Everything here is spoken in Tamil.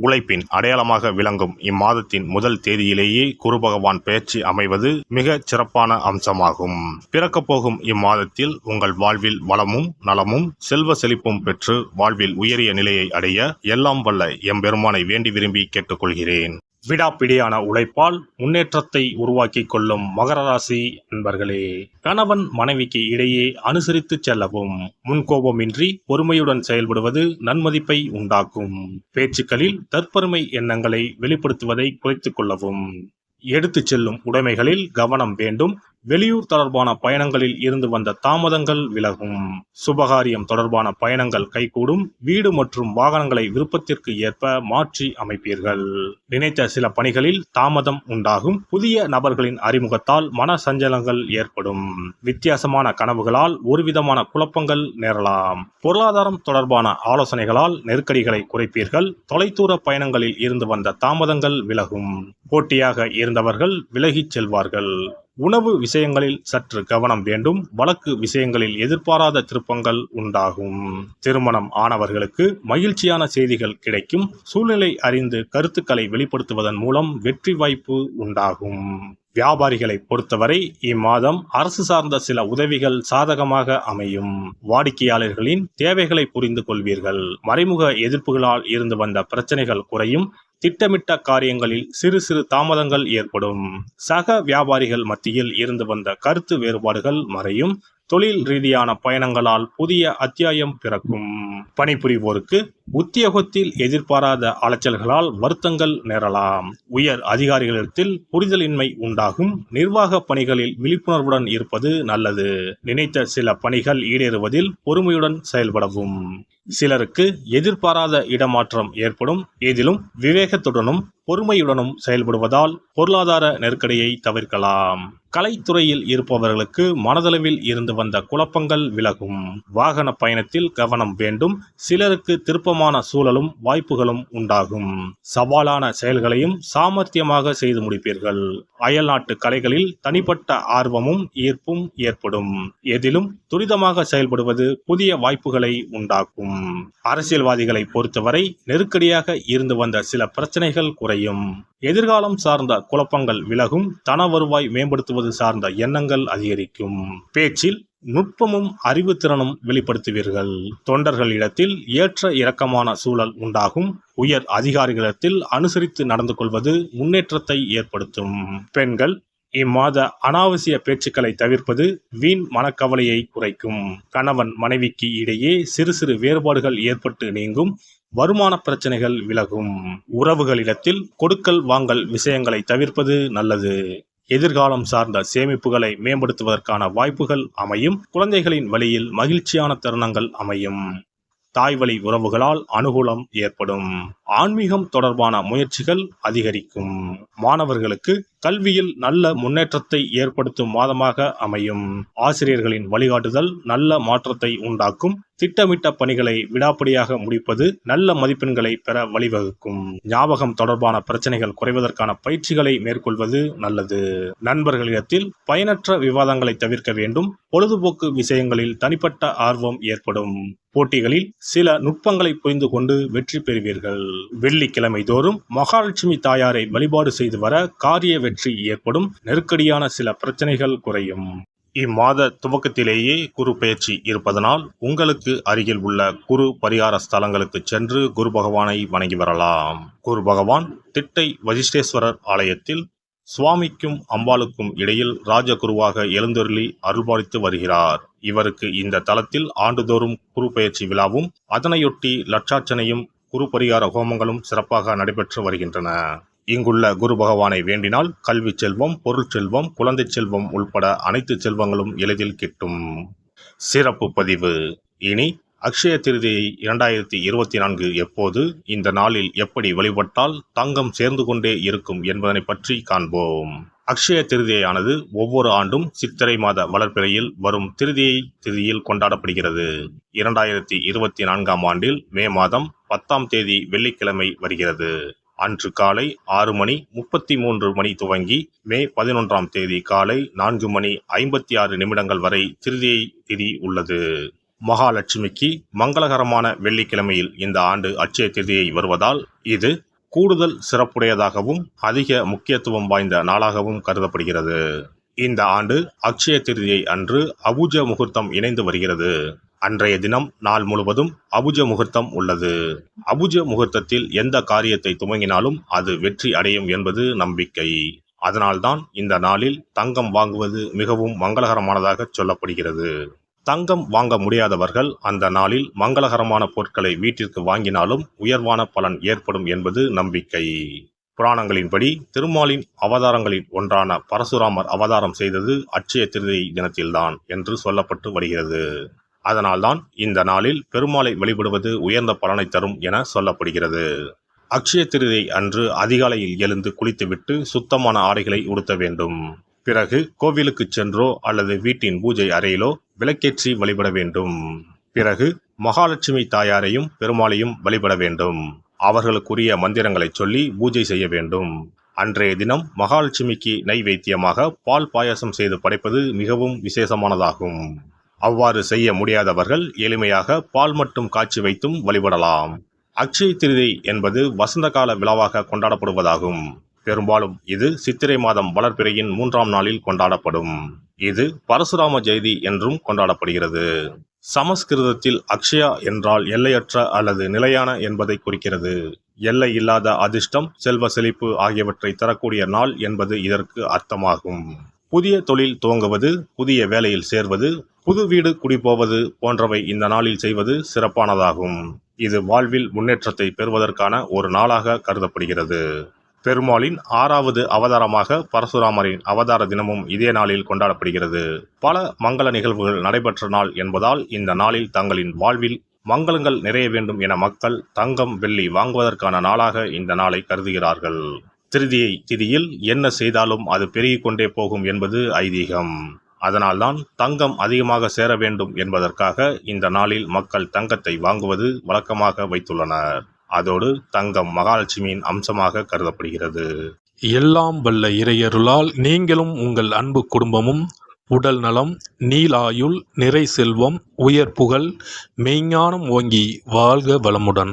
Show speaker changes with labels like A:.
A: உழைப்பின் அடையாளமாக விளங்கும் இம்மாதத்தின் முதல் தேதியிலேயே குரு பகவான் பெயர்ச்சி அமைவது மிக சிறப்பான அம்சமாகும். பிறக்கப் போகும் இம்மாதத்தில் உங்கள் வாழ்வில் வளமும் நலமும் செல்வ செழிப்பும் பெற்று வாழ்வில் உயரிய நிலையை அடைய எல்லாம் வல்ல எம்பெருமானை வேண்டி விரும்பி கேட்டுக்கொள்கிறேன். விடாப்பிடியான உழைப்பால் முன்னேற்றத்தை உருவாக்கி கொள்ளும் மகர ராசி நண்பர்களே கணவன் மனைவிக்கு இடையே அனுசரித்து செல்லவும் முன்கோபமின்றி பொறுமையுடன் செயல்படுவது நன்மதிப்பை உண்டாக்கும். பேச்சுக்களில் தற்பெருமை எண்ணங்களை வெளிப்படுத்துவதை குறைத்துக் கொள்ளவும். எடுத்துச் செல்லும் உடைமைகளில் கவனம் வேண்டும். வெளியூர் தொடர்பான பயணங்களில் இருந்து வந்த தாமதங்கள் விலகும். சுபகாரியம் தொடர்பான பயணங்கள் கைகூடும். வீடு மற்றும் வாகனங்களை விருப்பத்திற்கு ஏற்ப மாற்றி அமைப்பீர்கள். நினைத்த சில பணிகளில் தாமதம் உண்டாகும். புதிய நபர்களின் அறிமுகத்தால் மன சஞ்சலங்கள் ஏற்படும். வித்தியாசமான கனவுகளால் ஒருவிதமான குழப்பங்கள் நேரலாம். பொருளாதாரம் தொடர்பான ஆலோசனைகளால் நெருக்கடிகளை குறைப்பீர்கள். தொலைதூர பயணங்களில் இருந்து வந்த தாமதங்கள் விலகும். போட்டியாக இருந்தவர்கள் விலகிச் செல்வார்கள். உணவு விஷயங்களில் சற்று கவனம் வேண்டும். வழக்கு விஷயங்களில் எதிர்பாராத திருப்பங்கள் உண்டாகும். திருமணம் ஆனவர்களுக்கு மகிழ்ச்சியான செய்திகள் கிடைக்கும். சூழ்நிலை அறிந்து கருத்துக்களை வெளிப்படுத்துவதன் மூலம் வெற்றி வாய்ப்பு உண்டாகும். வியாபாரிகளை பொறுத்தவரை இம்மாதம் அரசு சார்ந்த சில உதவிகள் சாதகமாக அமையும். வாடிக்கையாளர்களின் தேவைகளை புரிந்து கொள்வீர்கள். மறைமுக எதிர்ப்புகளால் இருந்து வந்த பிரச்சனைகள் குறையும். திட்டமிட்ட காரியங்களில் சிறு சிறு தாமதங்கள் ஏற்படும். சக வியாபாரிகள் மத்தியில் இருந்து வந்த கருத்து வேறுபாடுகள் மறையும். தொழில் ரீதியான பயணங்களால் புதிய அத்தியாயம் பிறக்கும். பணிபுரிவோருக்கு உத்தியோகத்தில் எதிர்பாராத அலைச்சல்களால் வருத்தங்கள் நேரலாம். உயர் அதிகாரிகளிடத்தில் புரிதலின்மை உண்டாகும். நிர்வாக பணிகளில் விழிப்புணர்வுடன் இருப்பது நல்லது. நினைத்த சில பணிகள் ஈடேறுவதில் பொறுமையுடன் செயல்படவும். சிலருக்கு எதிர்பாராத இடமாற்றம் ஏற்படும். இதிலும் விவேகத்துடனும் பொறுமையுடனும் செயல்படுவதால் பொருளாதார நெருக்கடியை தவிர்க்கலாம். கலைத்துறையில் இருப்பவர்களுக்கு மனதளவில் இருந்து வந்த குழப்பங்கள் விலகும். வாகன பயணத்தில் கவனம் வேண்டும். சிலருக்கு திருப்பமான சூழலும் வாய்ப்புகளும் உண்டாகும். சவாலான செயல்களையும் சாமர்த்தியமாக செய்து முடிப்பீர்கள். அயல்நாட்டு கலைகளில் தனிப்பட்ட ஆர்வமும் ஈர்ப்பும் ஏற்படும். எதிலும் துரிதமாக செயல்படுவது புதிய வாய்ப்புகளை உண்டாக்கும். அரசியல்வாதிகளை பொறுத்தவரை நெருக்கடியாக இருந்து வந்த சில பிரச்சனைகள் குறையும். எதிர்காலம் சார்ந்த குழப்பங்கள் விலகும். தன வருவாய் மேம்படுத்துவது சார்ந்த எண்ணங்கள் அதிகரிக்கும் பேச்சில் நுட்பமும் அறிவுத்திறனும் வெளிப்படுத்துவீர்கள். தொண்டர்களிடத்தில் ஏற்ற இறக்கமான சூழல் உண்டாகும். உயர் அதிகாரிகளிடத்தில் அனுசரித்து நடந்து கொள்வது முன்னேற்றத்தை ஏற்படுத்தும். பெண்கள் இம்மாத அனாவசிய பேச்சுக்களை தவிர்ப்பது வீண் மனக்கவலையை குறைக்கும். கணவன் மனைவிக்கு இடையே சிறு சிறு வேறுபாடுகள் ஏற்பட்டு நீங்கும். வருமான பிரச்சனைகள் விலகும். உறவுகளிடத்தில் கொடுக்கல் வாங்கல் விஷயங்களை தவிர்ப்பது நல்லது. எதிர்காலம் சார்ந்த சேமிப்புகளை மேம்படுத்துவதற்கான வாய்ப்புகள் அமையும். குழந்தைகளின் வழியில் மகிழ்ச்சியான தருணங்கள் அமையும். தாய்வழி உறவுகளால் அனுகூலம் ஏற்படும். ஆன்மீகம் தொடர்பான முயற்சிகள் அதிகரிக்கும். மாணவர்களுக்கு கல்வியில் நல்ல முன்னேற்றத்தை ஏற்படுத்தும் மாதமாக அமையும். ஆசிரியர்களின் வழிகாட்டுதல் நல்ல மாற்றத்தை உண்டாக்கும். திட்டமிட்ட பணிகளை விடாப்படியாக முடிப்பது நல்ல மதிப்பெண்களை பெற வழிவகுக்கும். ஞாபகம் தொடர்பான பிரச்சனைகள் குறைவதற்கான பயிற்சிகளை மேற்கொள்வது நல்லது. நண்பர்களிடத்தில் பயனற்ற விவாதங்களை தவிர்க்க வேண்டும். பொழுதுபோக்கு விஷயங்களில் தனிப்பட்ட ஆர்வம் ஏற்படும். போட்டிகளில் சில நுட்பங்களை புரிந்து கொண்டு வெற்றி பெறுவீர்கள். வெள்ளிக்கிழமை தோறும் மகாலட்சுமி தாயாரை வழிபாடு செய்து வர காரிய வெற்றி ஏற்படும். நெருக்கடியான சில பிரச்சனைகள் குறையும். இம்மாத துவக்கத்திலேயே குரு பெயர்ச்சி இருப்பதனால் உங்களுக்கு அருகில் உள்ள குரு பரிகார ஸ்தலங்களுக்கு சென்று குரு பகவானை வணங்கி வரலாம். குரு பகவான் திட்டை வசிஷ்டேஸ்வரர் ஆலயத்தில் சுவாமிக்கும் அம்பாளுக்கும் இடையில் ராஜகுருவாக எழுந்தருளி அருள்பாலித்து வருகிறார். இவருக்கு இந்த தலத்தில் ஆண்டுதோறும் குரு பெயர்ச்சி விழாவும் அதனையொட்டி லட்சார்ச்சனையும் குரு பரிகார ஹோமங்களும் சிறப்பாக நடைபெற்று வருகின்றன. இங்குள்ள குரு பகவானை வேண்டினால் கல்வி செல்வம் பொருள் செல்வம் குழந்தை செல்வம் உள்பட அனைத்து செல்வங்களும் எளிதில் கிட்டும். சிறப்பு பதிவு. இனி அக்ஷய திருதியை இரண்டாயிரத்தி இருபத்தி நான்கு எப்போது இந்த நாளில் எப்படி வழிபட்டால் தங்கம் சேர்ந்து கொண்டே இருக்கும் என்பதனை பற்றி காண்போம். அக்ஷய திருதியானது ஒவ்வொரு ஆண்டும் சித்திரை மாத வளர்ப்பிறையில் வரும் திருதியை திருதியில் கொண்டாடப்படுகிறது. இரண்டாயிரத்தி இருபத்தி நான்காம் ஆண்டில் மே மாதம் பத்தாம் தேதி வெள்ளிக்கிழமை வருகிறது. அன்று காலை ஆறு மணி முப்பத்தி மூன்று மணி துவங்கி மே பதினொன்றாம் தேதி காலை நான்கு மணி ஐம்பத்தி ஆறு நிமிடங்கள் வரை திருதியை திதி உள்ளது. மகாலட்சுமிக்கு மங்களகரமான வெள்ளிக்கிழமையில் இந்த ஆண்டு அட்சய திதியை வருவதால் இது கூடுதல் சிறப்புடையதாகவும் அதிக முக்கியத்துவம் வாய்ந்த நாளாகவும் கருதப்படுகிறது. இந்த ஆண்டு அக்ஷய திருதியை அன்று அபுஜ முகூர்த்தம் இணைந்து வருகிறது. அன்றைய தினம் நாள் முழுவதும் அபுஜ முகூர்த்தம் உள்ளது. அபுஜ முகூர்த்தத்தில் எந்த காரியத்தை துவங்கினாலும் அது வெற்றி அடையும் என்பது நம்பிக்கை. அதனால்தான் இந்த நாளில் தங்கம் வாங்குவது மிகவும் மங்களகரமானதாக சொல்லப்படுகிறது. தங்கம் வாங்க முடியாதவர்கள் அந்த நாளில் மங்களகரமான பொருட்களை வீட்டிற்கு வாங்கினாலும் உயர்வான பலன் ஏற்படும் என்பது நம்பிக்கை. புராணங்களின்படி திருமாலின் அவதாரங்களில் ஒன்றான பரசுராமர் அவதாரம் செய்தது அட்சய திருதை தினத்தில்தான் என்று சொல்லப்பட்டு வருகிறது. அதனால்தான் இந்த நாளில் பெருமாளை வழிபடுவது உயர்ந்த பலனை தரும் என சொல்லப்படுகிறது. அக்ஷய திருதை அன்று அதிகாலையில் எழுந்து குளித்துவிட்டு சுத்தமான ஆடைகளை உடுத்த வேண்டும். பிறகு கோவிலுக்கு சென்றோ அல்லது வீட்டின் பூஜை அறையிலோ விளக்கேற்றி வழிபட வேண்டும். பிறகு மகாலட்சுமி தாயாரையும் பெருமாளையும் வழிபட வேண்டும். அவர்களுக்குரிய மந்திரங்களை சொல்லி பூஜை செய்ய வேண்டும். அன்றைய தினம் மகாலட்சுமிக்கு நைவேத்தியமாக பால் பாயாசம் செய்து படைப்பது மிகவும் விசேஷமானதாகும். அவ்வாறு செய்ய முடியாதவர்கள் எளிமையாக பால் மட்டும் காய்ச்சி வைத்தும் வழிபடலாம். அக்ஷய திருதி என்பது வசந்த கால விழாவாக கொண்டாடப்படுவதாகும். பெரும்பாலும் இது சித்திரை மாதம் வளர்பிறையின் மூன்றாம் நாளில் கொண்டாடப்படும். இது பரசுராம ஜெயதி என்றும் கொண்டாடப்படுகிறது. சமஸ்கிருதத்தில் அக்ஷயா என்றால் எல்லையற்ற அல்லது நிலையான என்பதை குறிக்கிறது. எல்லை இல்லாத அதிர்ஷ்டம் செல்வ செழிப்பு ஆகியவற்றை தரக்கூடிய நாள் என்பது இதற்கு அர்த்தமாகும். புதிய தொழில் துவங்குவது புதிய வேலையில் சேர்வது புது வீடு குடிபோவது போன்றவை இந்த நாளில் செய்வது சிறப்பானதாகும். இது வாழ்வில் முன்னேற்றத்தை பெறுவதற்கான ஒரு நாளாக கருதப்படுகிறது. பெருமாளின் ஆறாவது அவதாரமாக பரசுராமரின் அவதார தினமும் இதே நாளில் கொண்டாடப்படுகிறது. பல மங்கள நிகழ்வுகள் நடைபெற்ற நாள் என்பதால் இந்த நாளில் தங்களின் வாழ்வில் மங்களங்கள் நிறைய வேண்டும் என மக்கள் தங்கம் வெள்ளி வாங்குவதற்கான நாளாக இந்த நாளை கருதுகிறார்கள். திருதியை திதியில் என்ன செய்தாலும் அது பெருகிக் கொண்டே போகும் என்பது ஐதீகம். அதனால்தான் தங்கம் அதிகமாக சேர வேண்டும் என்பதற்காக இந்த நாளில் மக்கள் தங்கத்தை வாங்குவது வழக்கமாக வைத்துள்ளனர். அதோடு தங்கம் மகாலட்சுமியின் அம்சமாக கருதப்படுகிறது.
B: எல்லாம் வல்ல இறையருளால் நீங்களும் உங்கள் அன்பு குடும்பமும் உடல் நலம் நீலாயுள் நிறை செல்வம் உயர் புகழ் மெய்ஞானம் ஓங்கி வாழ்க வளமுடன்.